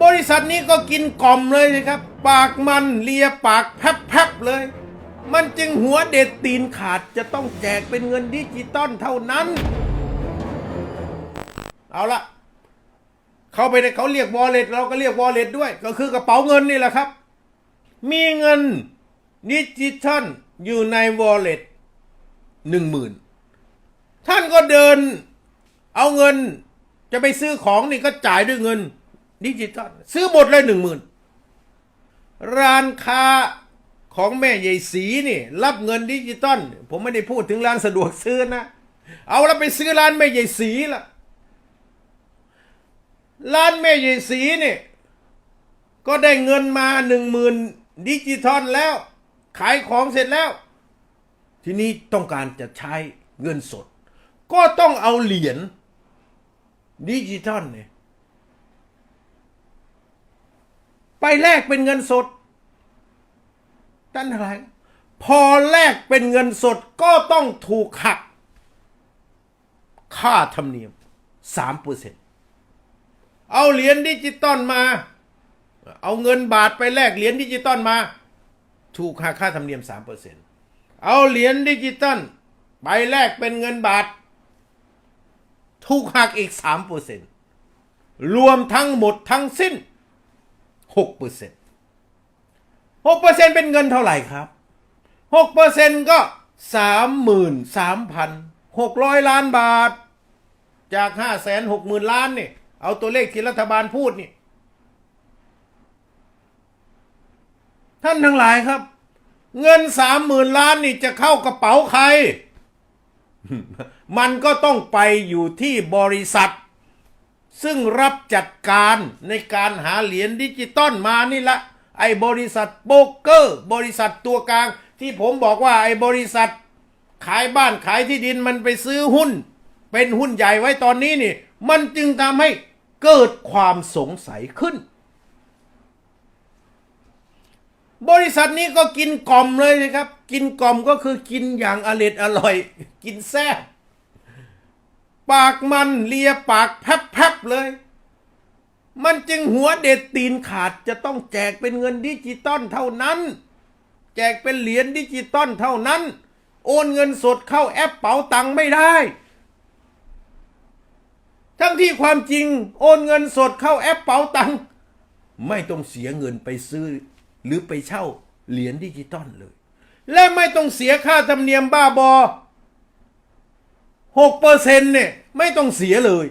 บริษัทนี้ก็กินกล่อมเลยนะครับ ปากมันเลียปากแพบๆเลย มันจึงหัวเด็ดตีนขาดจะต้องแจกเป็นเงินดิจิตอลเท่านั้น เอาละเข้าไปในเขาเรียกวอลเล็ตเราก็เรียกวอลเล็ตด้วย ก็คือกระเป๋าเงินนี่แหละครับ มีเงินดิจิตอลอยู่ในวอลเล็ตหนึ่งหมื่นท่านก็เดิน เอาเงินจะไปซื้อของนี่ก็จ่ายด้วยเงิน ดิจิตอลซื้อหมดเลยหนึ่งหมื่นร้านค้าของแม่ใหญ่สีนี่ รับเงินดิจิตอลผมไม่ได้พูดถึงร้านสะดวกซื้อนะ เอาแล้วไปซื้อร้านแม่ใหญ่สีล่ะร้านแม่ใหญ่สีนี่ ก็ได้เงินมาหนึ่งหมื่นดิจิทอลแล้ว ขายของเสร็จแล้ว ทีนี้ต้องการจะใช้เงินสด ก็ต้องเอาเหรียญดิจิทอลเนี่ย ไปแลกเป็นเงินสดตั้นอะไรพอแลกเป็นเงินสดก็ต้องถูกหัก ค่าธรรมเนียมสามเปอร์เซ็นต์เอาเหรียญดิจิตอลมา เอาเงินบาทไปแลกเหรียญดิจิตอลมา ถูกหักค่าธรรมเนียมสามเปอร์เซ็นต์เอาเหรียญดิจิตอลไปแลกเป็นเงินบาท ถูกหักอีกสามเปอร์เซ็นต์รวมทั้งหมดทั้งสิ้น หกเปอร์เซ็นต์หกเปอร์เซ็นต์เป็นเงินเท่าไหร่ครับหกเปอร์เซ็นต์ก็สามหมื่นสามพันหกร้อยล้านบาท จากห้าแสนหกหมื่นล้านเนี่ยเอาตัวเลขที่รัฐบาลพูดนี่ ท่านทั้งหลายครับ เงินสามหมื่นล้านนี่จะเข้ากระเป๋าใคร มันก็ต้องไปอยู่ที่บริษัท ซึ่งรับจัดการในการหาเหรียญดิจิตอลมานี่ละไอ้บริษัทโบรกเกอร์ บริษัทตัวกลาง ที่ผมบอกว่าไอ้บริษัท ขายบ้านขายที่ดินมันไปซื้อหุ้น เป็นหุ้นใหญ่ไว้ตอนนี้นี่มันจึงทำให้เกิดความสงสัยขึ้น บริษัทนี้ก็กินกล่อมเลยนะครับ กินกล่อมก็คือกินอย่างอร็ดอร่อย กินแซ่บ ปากมันเลียปากแพบๆเลย มันจึงหัวเด็ดตีนขาดจะต้องแจกเป็นเงินดิจิตอลเท่านั้น แจกเป็นเหรียญดิจิตอลเท่านั้น โอนเงินสดเข้าแอปเป๋าตังค์ไม่ได้ ทั้งที่ความจริงโอนเงินสดเข้าแอปเป๋าตังค์ไม่ต้องเสียเงินไปซื้อ หรือไปเช่าเหรียญดิจิตอลเลย และไม่ต้องเสียค่าธรรมเนียมบ้าบอ หกเปอร์เซ็นเนี่ย ไม่ต้องเสียเลย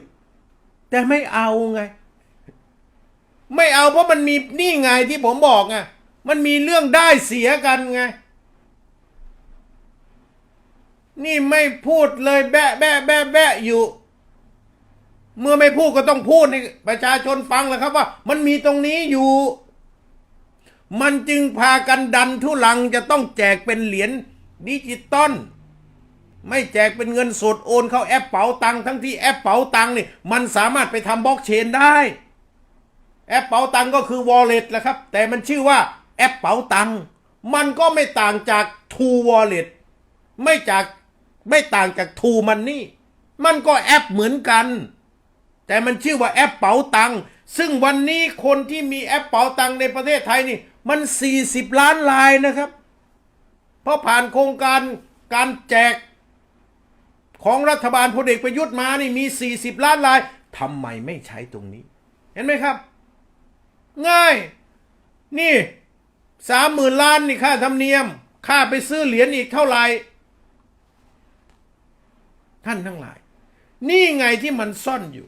แต่ไม่เอาไง ไม่เอาเพราะมันมีนี่ไงที่ผมบอกไงมันมีเรื่องได้เสียกันไง นี่ไม่พูดเลยแบะแบะแบะแบะอยู่ เมื่อไม่พูดก็ต้องพูดให้ประชาชนฟังแหละครับว่า มันมีตรงนี้อยู่ มันจึงพากันดันทุลังจะต้องแจกเป็นเหรียญดิจิตอล ไม่แจกเป็นเงินสดโอนเข้าแอปเป๋าตังทั้งที่แอปเป๋าตังนี่มันสามารถไปทำบล็อกเชนได้ แอปเป๋าตังก็คือ wallet แหละครับ แต่มันชื่อว่าแอปเป๋าตังมันก็ไม่ต่างจาก True Wallet ไม่จากไม่ต่างจาก True Money มันก็แอปเหมือนกัน แต่มันชื่อว่าแอปเป๋าตังซึ่งวันนี้คนที่มีแอปเป๋าตังในประเทศไทยนี่ มัน 40 ล้านลายนะครับ เพราะผ่านโครงการการแจก ของรัฐบาลพลเอกประยุทธ์มานี่มี 40 ล้านลายทำไมไม่ใช้ตรงนี้ เห็นไหมครับ ง่าย นี่สามหมื่นล้านนี่ค่าธรรมเนียม ค่าไปซื้อเหรียญอีกเท่าไหร่ ท่านทั้งหลาย นี่ไงที่มันซ่อนอยู่